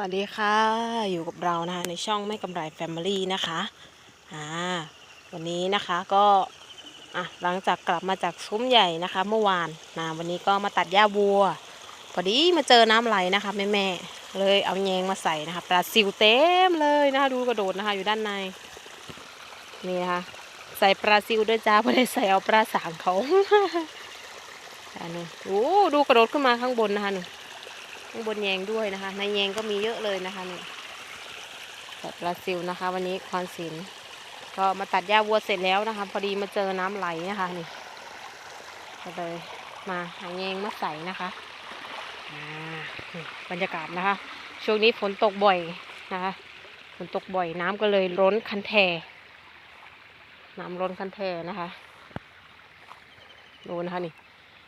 วัสดีค่ะ อยู่กับเรานะคะในช่องไม่กำไรแฟมิลี่นะคะอ่าวันนี้นะคะก็อะหลังจากกลับมาจากซุ้มใหญ่นะคะ เมื่อวานนะวันนี้ก็มาตัดหญ้าวัว พอดีมาเจอน้ำไหลนะคะแม่แม่เลยเอาแยงมาใส่นะคะปลาซิวเต็มเลยนะคะดูกระโดดนะคะอยู่ด้านในนี่นะคะใส่ปลาซิวด้วยจ้าไม่ได้ใส่เอาปลาสางเขาอันนี้โอ้ดูกระโดดขึ้นมาข้างบนนะคะหนู ข้างบนแยงด้วยนะคะ ในแยงก็มีเยอะเลยนะคะนี่แบบบราซิลนะคะ วันนี้คอนสินก็มาตัดหญ้าวัวเสร็จแล้วนะคะ พอดีมาเจอน้ำไหลนะคะนี่ก็เลยมาหาแยงมาใส่นะคะบรรยากาศนะคะ ช่วงนี้ฝนตกบ่อยนะคะฝนตกบ่อยน้ำก็เลยล้นคันแทน้ำล้นคันแทนะคะดูนะคะนี่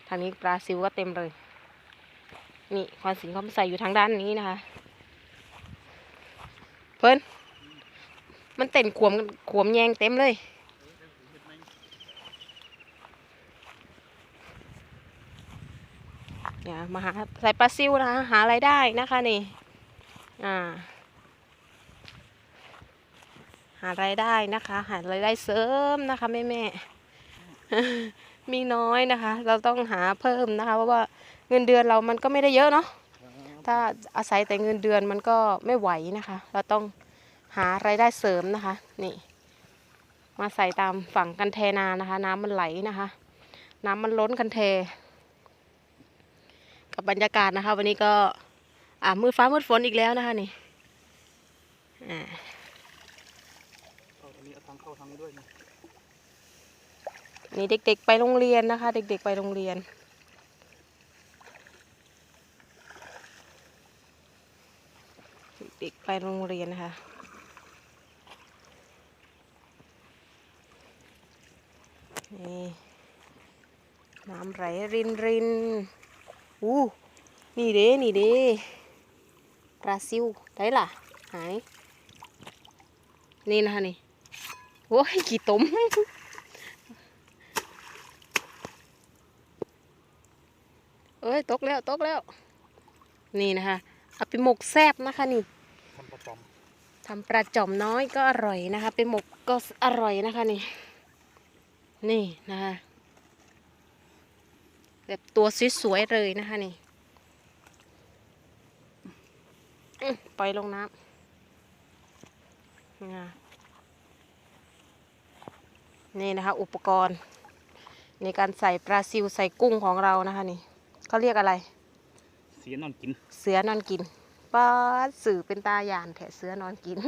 ทางนี้ปลาซิวก็เต็มเลย นี่คอนสิงเขาใส่อยู่ทางด้านนี้นะคะ เพิ่นมันเต้นขวมขวมแยงเต็มเลยเนี่ยมาหาใส่ปลาซิวนะคะหาอะไรายได้นะคะนี่ อ่า หารายได้นะคะ หารายได้เสริมนะคะแม่แม่มีน้อยนะคะ เราต้องหาเพิ่มนะคะ เพราะว่า เงินเดือนเรามันก็ไม่ได้เยอะเนาะถ้าอาศัยแต่เงินเดือนมันก็ไม่ไหวนะคะ เราต้องหารายได้เสริมนะคะ นี่ มาใส่ตามฝั่งกันแทนานะคะ น้ำมันไหลนะคะ น้ำมันล้นกันแท กับบรรยากาศนะคะ วันนี้ก็ อ่ามืดฟ้ามืดฝนอีกแล้วนะคะนี่อ่าเข้าทางนี้เอาทางเข้าทางนี้ด้วยนะนี่เด็กๆไปโรงเรียนนะคะ เด็ก ๆ ไปโรงเรียน เด็กๆไปโรงเรียนนะคะ นี่น้ำไหลรินรินอู้นี่เด้ นี่เด้ปลาซิวได้ล่ะ หาย นี่นะคะนี่ โอ้ย กี่ตมเอ้ย ตกแล้ว ตกแล้ว นี่นะคะเอาไปหมกแซบนะคะนี่ จอมทำปลาจ่อมน้อยก็อร่อยนะคะ เป็นหมกก็อร่อยนะคะนี่ นี่นะคะแบบตัวสวยๆเลยนะคะนี่อื้อปล่อยลงน้ำนี่นะนี่นะคะ อุปกรณ์ ในการใส่ปลาซิวใส่กุ้งของเรานะคะนี่เขาเรียกอะไร เสียนอนกิน เสือนอนกิน ป้าดสื่อเป็นตาหยานแถเสือนอนกิน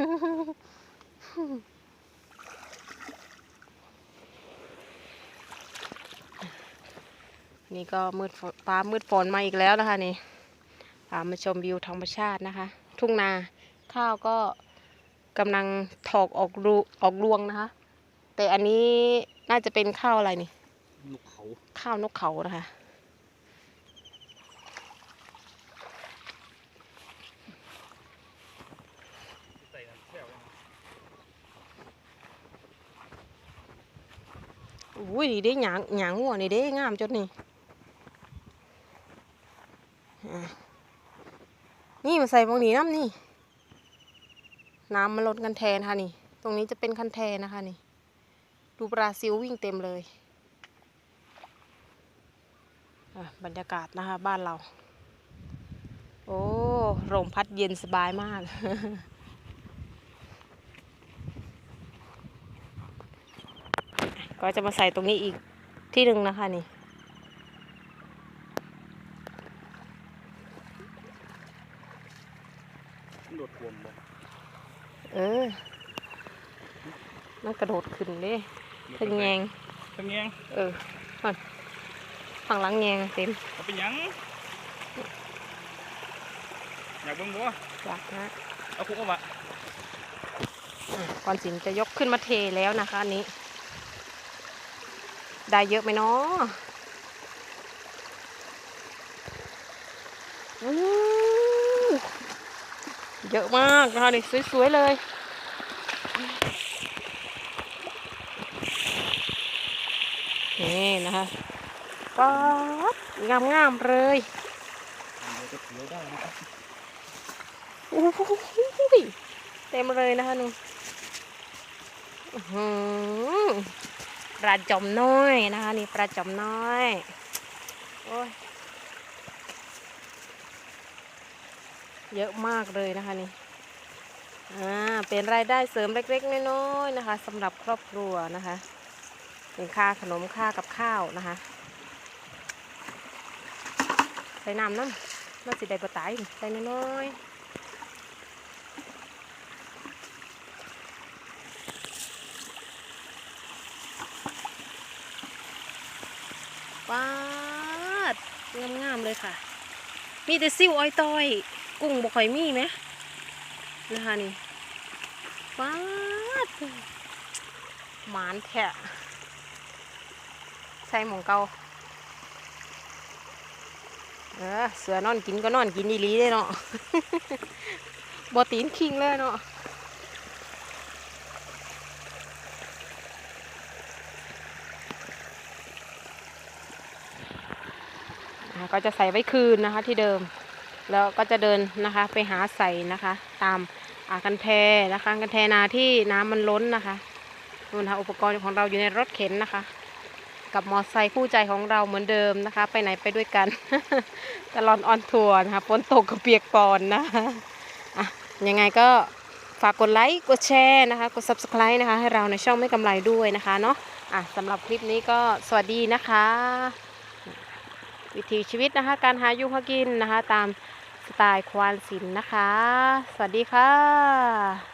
นี่ก็มืดฝนฟ้ามืดฝนมาอีกแล้วนะคะนี่พามาชมวิวธรรมชาตินะคะ ทุ่งนาข้าวก็กำลังถอกออกรูออกรวงนะคะ แต่อันนี้น่าจะเป็นข้าวอะไรนี่ลูกเขาข้าวนกเขานะคะ ใส่น้ำแก้ว อุ้ยนี่เด้หยางหยางหัวนี่เด้งามจนนี่นี่มาใส่ตรงนี้น้ำนี่ น้ำมันลดกันแทนค่ะนี่ ตรงนี้จะเป็นคันแทนนะคะนี่ ดูปลาซิววิ่งเต็มเลยอะบรรยากาศนะคะบ้านเรา โอ้ลมพัดเย็นสบายมาก ก็จะมาใส่ตรงนี้อีกที่หนึ่งนะคะนี่ โดดรวมเลยเออ มันกระโดดขึ้นเลยขึ้นแยงเป็นยังเออฝั่งฝั่งหลังแยงเต็มเอาเป็นยังอยากเบิ่งบัวหลักนะ เอาคุกเอาวะอะก่อนสินจะยกขึ้นมาเทแล้วนะคะอันนี้ ได้เยอะไหมเนาะเยอะมากนะคะนี่สวยๆเลยนี่นะคะป๊าดงามๆเลยเดี๋ยวจะเขียวได้นะครับนโอ้โหเต็มเลยนะคะนุ่นอื้อ ลาจอมน้อยนะคะ นี่ปลาจอมน้อย โอ้ย เยอะมากเลยนะคะนี่ อ่า เป็นรายได้เสริมเล็กๆน้อยๆนะคะสำหรับครอบครัวนะคะเป็นค่าขนมค่ากับข้าวนะคะใส่น้ำน้ำมันสิได้ปลาตายใส่น้อยๆว้าดงามๆ เลยค่ะ มีแต่ซิวอ้อยต้อย กุ้งบ่ค่อยมีไหมนะคะนี่ว้าดหมานแทะใส่หมองเกาเออเสือนอนกินก็นอนกินดีลีได้เนาะบอตีนคิงเลยเนาะ ก็จะใส่ไว้คืนนะคะที่เดิม แล้วก็จะเดินนะคะไปหาใส่นะคะ ตามอากันแทนะคะ กันแทนาที่น้ำมันล้นนะคะนู่นนะคะอุปกรณ์ของเราอยู่ในรถเข็นนะคะ กับมอไซค์คู่ใจของเราเหมือนเดิมนะคะ ไปไหนไปด้วยกันตลอดออนทัวร์นะคะฝนตกก็เปียกปอนนะคะอะยังไงก็ฝากกดไลค์กดแชร์นะคะ กด subscribe นะคะ ให้เราในช่องไม่กำไรด้วยนะคะเนาะอะสำหรับคลิปนี้ก็สวัสดีนะคะ วิถีชีวิตนะคะ การหาอยู่หากินนะคะ ตามสไตล์ควานศิลป์นะคะ สวัสดีค่ะ